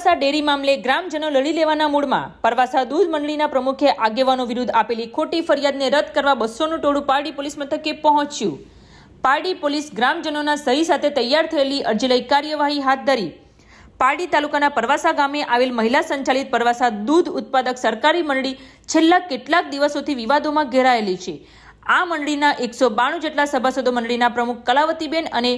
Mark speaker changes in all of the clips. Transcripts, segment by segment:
Speaker 1: પરવાસા dairy મામલે ગ્રામજનો લડી લેવાના મૂડમાં પરવાસા દૂધ મંડળીના પ્રમુખે આગેવાનો વિરુદ્ધ આપેલી ખોટી ફરિયાદને રદ કરવા બસોનું ટોળું પારડી પોલીસ મથકે પહોંચ્યું. પારડી પોલીસ ગ્રામજનોના સહી સાથે તૈયાર થયેલી અરજી લઈ કાર્યવાહી હાથ ધરી. પારડી તાલુકાના પરવાસા ગામે આવેલ મહિલા સંચાલિત પરવાસા દૂધ ઉત્પાદક સરકારી મંડળી છેલ્લા કેટલાક દિવસોથી વિવાદોમાં ઘેરાયેલી છે. આ મંડળીના એકસો બાણું જેટલા સભાસદો મંડળીના પ્રમુખ કલાવતીબેન અને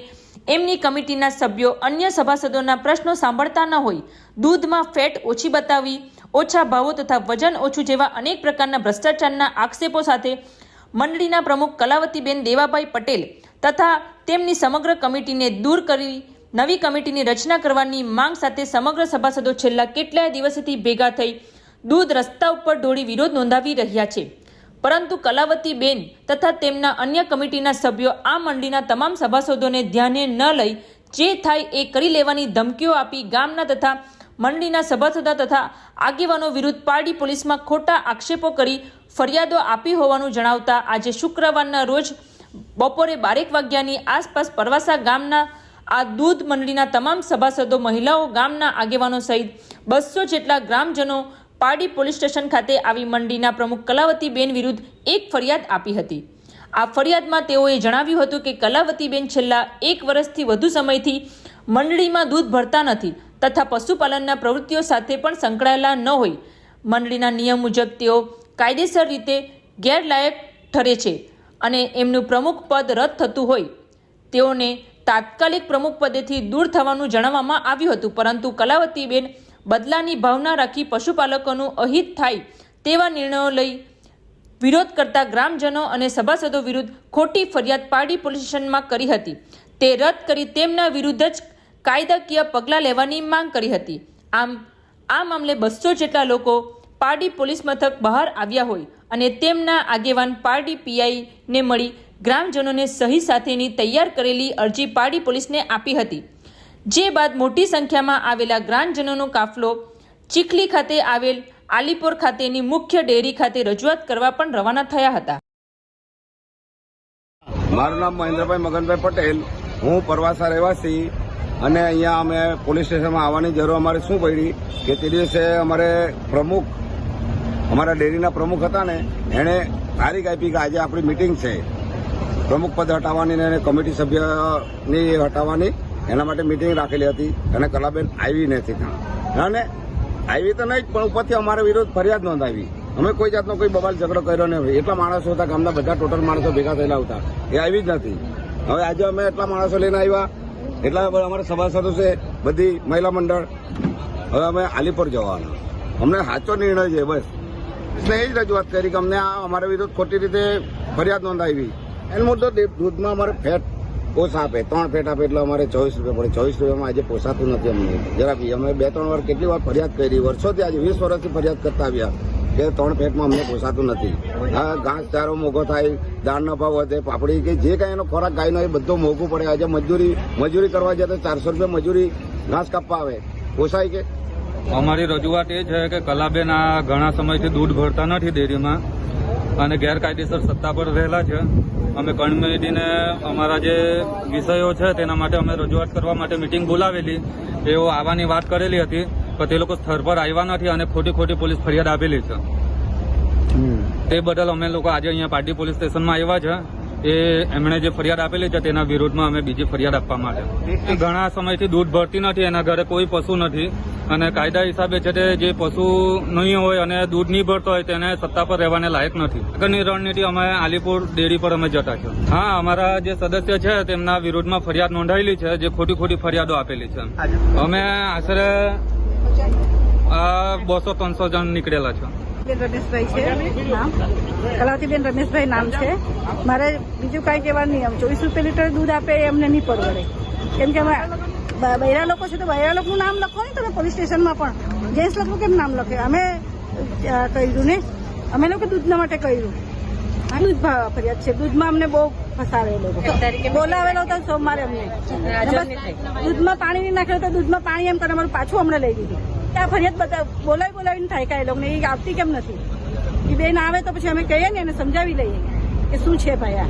Speaker 1: એમની કમિટીના સભ્યો અન્ય સભાસદોના પ્રશ્નો સાંભળતા ન હોય, દૂધમાં ફેટ ઓછી બતાવી, ઓછા ભાવો તથા વજન ઓછું જેવા અનેક પ્રકારના ભ્રષ્ટાચારના આક્ષેપો સાથે મંડળીના પ્રમુખ કલાવતીબેન દેવાભાઈ પટેલ તથા તેમની સમગ્ર કમિટીને દૂર કરી, નવી કમિટીની રચના કરવાની માંગ સાથે સમગ્ર સભાસદો છેલ્લા કેટલાય દિવસથી ભેગા થઈ દૂધ રસ્તા ઉપર ઢોળી વિરોધ નોંધાવી રહ્યા છે. પરંતુ કલાવતીબેન તથા તેમના અન્ય કમિટીના સભ્યો આ મંડળીના તમામ સભાસદોને ધ્યાને ન લઈ જે થાય એ કરી લેવાની ધમકીઓ આપી ગામના તથા મંડળીના સભાસદો તથા આગેવાનો વિરુદ્ધ પારડી પોલીસમાં ખોટા આક્ષેપો કરી ફરિયાદો આપી હોવાનું જણાવતા આજે શુક્રવારના રોજ બપોરે બારેક વાગ્યાની આસપાસ પરવાસા ગામના આ દૂધ મંડળીના તમામ સભાસદો, મહિલાઓ, ગામના આગેવાનો સહિત બસો જેટલા ગ્રામજનો પારડી પોલીસ સ્ટેશન ખાતે આવી મંડળીના પ્રમુખ કલાવતીબેન વિરુદ્ધ એક ફરિયાદ આપી હતી. આ ફરિયાદમાં તેઓએ જણાવ્યું હતું કે કલાવતીબેન છેલ્લા એક વર્ષથી વધુ સમયથી મંડળીમાં દૂધ ભરતા નથી તથા પશુપાલનના પ્રવૃત્તિઓ સાથે પણ સંકળાયેલા ન હોય. મંડળીના નિયમ મુજબ તેઓ કાયદેસર રીતે ગેરલાયક ઠરે છે અને એમનું પ્રમુખ પદ રદ થતું હોય. તેઓને તાત્કાલિક પ્રમુખ પદેથી દૂર થવાનું જણાવવામાં આવ્યું હતું, પરંતુ કલાવતીબેન બદલાની ભાવના રાખી પશુપાલકોનું અહિત થાય તેવા નિર્ણયો લઈ વિરોધ કરતા ગ્રામજનો અને સભાસદો વિરુદ્ધ ખોટી ફરિયાદ પારડી પોલીસ સ્ટેશનમાં કરી હતી. તે રદ કરી તેમના વિરુદ્ધ જ કાયદાકીય પગલાં લેવાની માંગ કરી હતી. આમ, આ મામલે બસો જેટલા લોકો પારડી પોલીસ મથક બહાર આવ્યા હોય અને તેમના આગેવાન પારડી પીઆઈને મળી ગ્રામજનોને સહી સાથેની તૈયાર કરેલી અરજી પારડી પોલીસને આપી હતી. જે બાદ મોટી સંખ્યામાં આવેલા ગ્રાન્ડજનોનો કાફલો ચીખલી ખાતે આવેલ આલીપોર ખાતેની મુખ્ય ડેરી ખાતે રજૂઆત કરવા પણ રવાના થયા હતા.
Speaker 2: મારું નામ મહેન્દ્રભાઈ મગનભાઈ પટેલ. હું પરવાસા રહેવાસી અને અહીંયા અમે પોલીસ સ્ટેશનમાં આવવાની જરૂર અમારે શું પડી કે તે દિવસે અમારે પ્રમુખ, અમારા ડેરીના પ્રમુખ હતા ને, એણે તારીખ આપી કે આજે આપણી મિટિંગ છે. પ્રમુખ પદ હટાવવાની ને કમિટી સભ્યની હટાવવાની એના માટે મિટિંગ રાખેલી હતી અને કલાબેન આવી નથી અને આવી તો નહીં, પણ ઉપરથી અમારા વિરોધ ફરિયાદ નોંધાવી. અમે કોઈ જાતનો કોઈ બબાલ ઝઘડો કર્યો નહીં. એટલા માણસો હતા ગામના બધા ટોટલ માણસો ભેગા થયેલા હતા. એ આવી જ નથી. હવે આજે અમે એટલા માણસો લઈને આવ્યા. એટલા અમારે સભાસદો છે, બધી મહિલા મંડળ. હવે અમે આલીપુર જવાના. અમને સાચો નિર્ણય છે, બસ. એટલે એ જ રજૂઆત કરી કે અમને આ અમારા વિરુદ્ધ ખોટી રીતે ફરિયાદ નોંધાવી. એનો મુદ્દો દૂધમાં અમારે ફેટ ઓછા આપે, ત્રણ ફેટ આપે એટલે અમારે ચોવીસ રૂપિયા પડે. ચોવીસ રૂપિયામાં આજે પોસાતું નથી અમને જરા અમે બે, ત્રણ વાર કેટલી વાર ફરિયાદ કરી, વર્ષોથી આજે, વીસ વર્ષથી ફરિયાદ કરતા આવ્યા કે ત્રણ ફેટમાં અમને પોસાતું નથી. આ ઘાસ ચારો મોઘો થાય, દાળનો ભાવ વધે, પાપડી કે જે કાંઈ એનો ખોરાક ગાયનો એ બધો મોઘું પડે. આજે મજૂરી મજૂરી કરવા જાય તો ચારસો રૂપિયા મજૂરી ઘાસ કાપવા આવે. પોસાય કે?
Speaker 3: અમારી રજૂઆત એ છે કે કલાબેન આ ઘણા સમયથી દૂધ ભરતા નથી ડેરીમાં. અને ગેરકાયદેસર સત્તા પર રહેલા છે. અમે કમિટીને અમારા જે વિષયો છે તેના માટે અમે રજૂઆત કરવા માટે મિટિંગ બોલાવેલી. તેઓ આવવાની વાત કરેલી હતી પણ તે લોકો સ્થળ પર આવ્યા નથી અને ખોટી ખોટી પોલીસ ફરિયાદ આપેલી છે. તે બદલ અમે લોકો આજે અહીંયા પાર્ટી પોલીસ સ્ટેશનમાં આવ્યા છે. એ એમણે જે ફરિયાદ આપેલી છે તેના વિરોધમાં અમે બીજી ફરિયાદ આપવા માટે. ઘણા સમયથી દૂધ ભરતી નથી એના ઘરે કોઈ પશુ નથી. અને કાયદા હિસાબે છે તે જે પશુ નહીં હોય અને દૂધ નહીં ભરતો હોય તેને સત્તા પર રહેવાને લાયક નથી. આગળની રણનીતિ અમે આલીપુર ડેરી પર અમે જતા છીએ. હા અમારા જે સદસ્ય છે તેમના વિરોધમાં ફરિયાદ નોંધાયેલી છે જે ખોટી ખોટી ફરિયાદો આપેલી છે. અમે આશરે બસો ત્રણસો જણ નીકળેલા છે.
Speaker 4: બેન રમેશભાઈ છે. નામ? કલાવતીબેન રમેશભાઈ નામ છે. મારે બીજું કાંઈ કહેવાનું નહીં. આમ ચોવીસ રૂપિયા લીટર દૂધ આપે એમને નહીં પરવડે. કેમ કે અમે બૈરા લોકો છે તો બૈરા લોકોનું નામ લખો ને તમે પોલીસ સ્ટેશનમાં પણ. જેન્ટ્સ લોકો કેમ નામ લખે? અમે કહ્યું ને? અમે લોકો દૂધના માટે કર્યું દૂધ ભાવ ફરિયાદ છે. દૂધમાં અમને બહુ ફસાવે લોકો. બોલાવેલો હતો સોમવારે અમને. દૂધમાં પાણી નહીં નાખેલું તો દૂધમાં પાણી એમ કરે અમારું પાછું અમને લઈ દીધું ત્યાં ફરિયાદ બધા બોલાવી બોલાવીને થાય કાંઈ લોકોને એ આવતી કેમ નથી? એ બેન આવે તો પછી અમે કહીએ ને એને સમજાવી લઈએ કે શું છે ભાઈ આ?